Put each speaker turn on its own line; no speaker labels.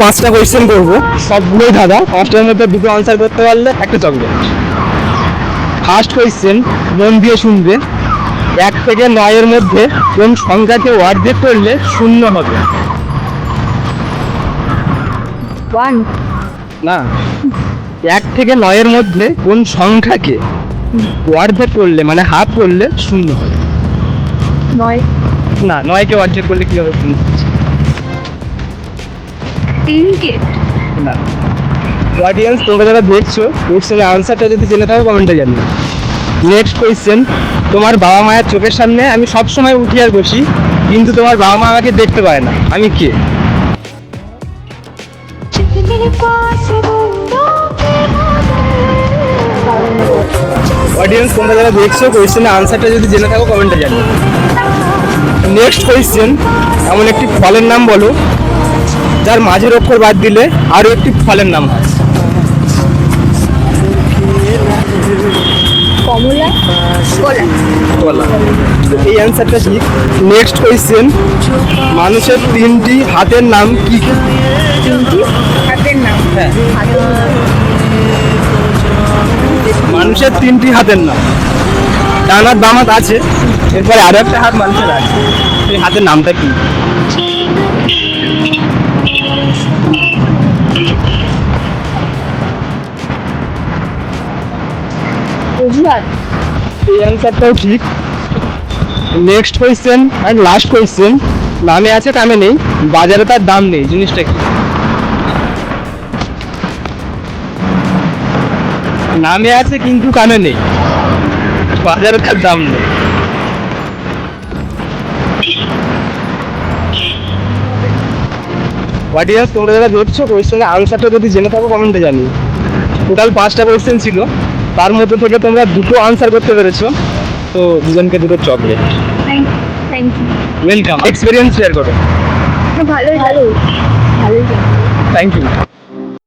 পাঁচটা কোয়েশ্চেন করব। সবগুলোই দাদা পাঁচটার মধ্যে দুটো আনসার করতে পারলে একটা চকলেট ফার্স্ট কোয়েশ্চেন মন দিয়ে শুনবে। এক থেকে নয়ের মধ্যে কোন সংখ্যাকে অর্ধেক করলে শূন্য হবে?
ওয়ান
না। এক থেকে নয়ের মধ্যে কোন সংখ্যাকে অর্ধেক করলে মানে হাফ করলে শূন্য হবে?
নয়।
না নয়কে অর্ধেক করলে কি হবে? না। অডিয়েন্স তোমরা যারা দেখছ কোয়েশ্চেনের আনসারটা যদি জেনে থাকো কমেন্টে জানিও। নেক্সট কোয়েশ্চেন তোমার বাবা মায়ের চোখের সামনে আমি সব সময় উঠি আর বসি কিন্তু তোমার বাবা মা আমাকে দেখতে পায় না। আমি কে? অডিয়েন্স তোমরা যারা দেখছ কোয়েশ্চেনের আনসারটা যদি জেনে থাকো কমেন্টে জানিও। নেক্সট কোয়েশ্চেন এমন একটি ফলের নাম বলো যার মাঝের অক্ষর বাদ দিলে আরও একটি ফলের নাম হয়।
কমলা? কলা।
এই অ্যান্সারটা ঠিক। নেক্সট কোয়েশ্চেন মানুষের তিনটি হাতের নাম কি কি?
তিনটি হাতের নাম।
হ্যাঁ। মানুষের তিনটি হাতের নাম। ডান হাত বাম হাত আছে। এরপরে আরও একটা হাত মানুষের আছে। সেই হাতের নামটা কি? এই অ্যান্সারটাও ঠিক। Next question and last question নামে আছে, কামে নেই। বাজারে তার দাম নেই, জিনিসটা কি? নামে আছে, কিন্তু কামে নেই। বাজারে তার দাম নেই। অডিয়েন্স তোমরা যারা দেখছ কোয়েশ্চেনের আনসারটা যদি জেনে থাকো কমেন্টে জানি টোটাল পাঁচটা কোয়েশ্চেন ছিল। তার মধ্যে থেকে তোমরা দুটো আনসার করতে পেরেছ। তো দুজনকে দুটো chocolate
thank thank you
welcome experience share করো।
ভালো ভালো ভালো
থ্যাংক ইউ